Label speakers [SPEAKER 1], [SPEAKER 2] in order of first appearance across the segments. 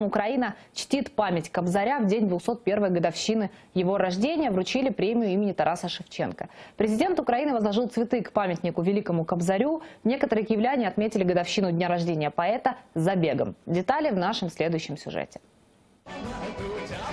[SPEAKER 1] Украина чтит память Кобзаря в день 201 годовщины его рождения. Вручили премию имени Тараса Шевченко. Президент Украины возложил цветы к памятнику великому Кобзарю. Некоторые киевляне отметили годовщину дня рождения поэта забегом. Детали в нашем следующем сюжете.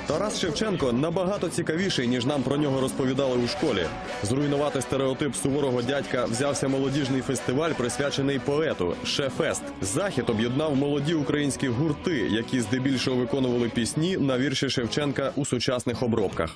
[SPEAKER 2] Тарас Шевченко набагато цікавіший, ніж нам про нього розповідали у школі. Зруйнувати стереотип суворого дядька взявся молодіжний фестиваль, присвячений поету Шефест. Захід об'єднав молоді українські гурти, які здебільшого виконували пісні на вірші Шевченка у сучасних обробках.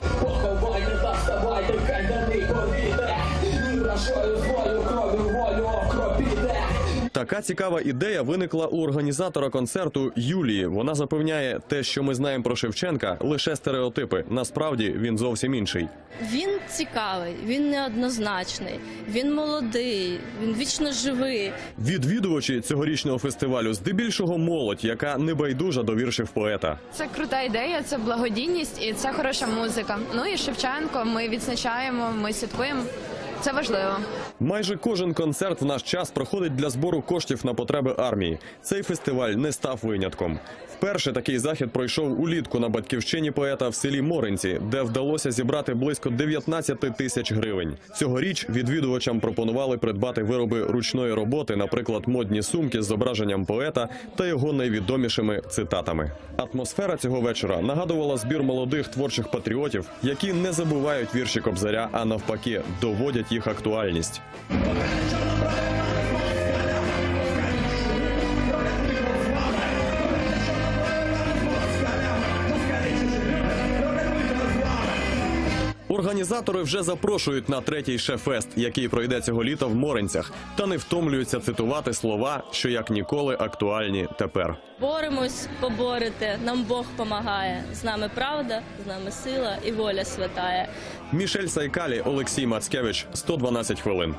[SPEAKER 2] Така цікава ідея виникла у організатора концерту Юлії. Вона запевняє, те, що ми знаємо про Шевченка, лише стереотипи. Насправді він зовсім інший.
[SPEAKER 3] Він цікавий, він неоднозначний, він молодий, він вічно живий.
[SPEAKER 2] Відвідувачі цьогорічного фестивалю здебільшого молодь, яка не байдужа до віршів поета.
[SPEAKER 4] Це крута ідея, це благодійність і це хороша музика. Ну і Шевченко ми відзначаємо, ми святкуємо. Це важливо.
[SPEAKER 2] Майже кожен концерт в наш час проходить для збору коштів на потреби армії. Цей фестиваль не став винятком. Вперше такий захід пройшов улітку на батьківщині поета в селі Моринці, де вдалося зібрати близько 19 тисяч гривень. Цьогоріч відвідувачам пропонували придбати вироби ручної роботи, наприклад, модні сумки з зображенням поета та його найвідомішими цитатами. Атмосфера цього вечора нагадувала збір молодих творчих патріотів, які не забувають вірші Кобзаря, а навпаки, доводять їх актуальність. Організатори вже запрошують на третій шефест, який пройде цього літа в Моренцях, та не втомлюються цитувати слова, що як ніколи актуальні тепер.
[SPEAKER 3] Боремось поборити, нам Бог помагає. З нами правда, з нами сила і воля святая.
[SPEAKER 2] Мішель Сайкалі, Олексій Мацкевич, 112 хвилин.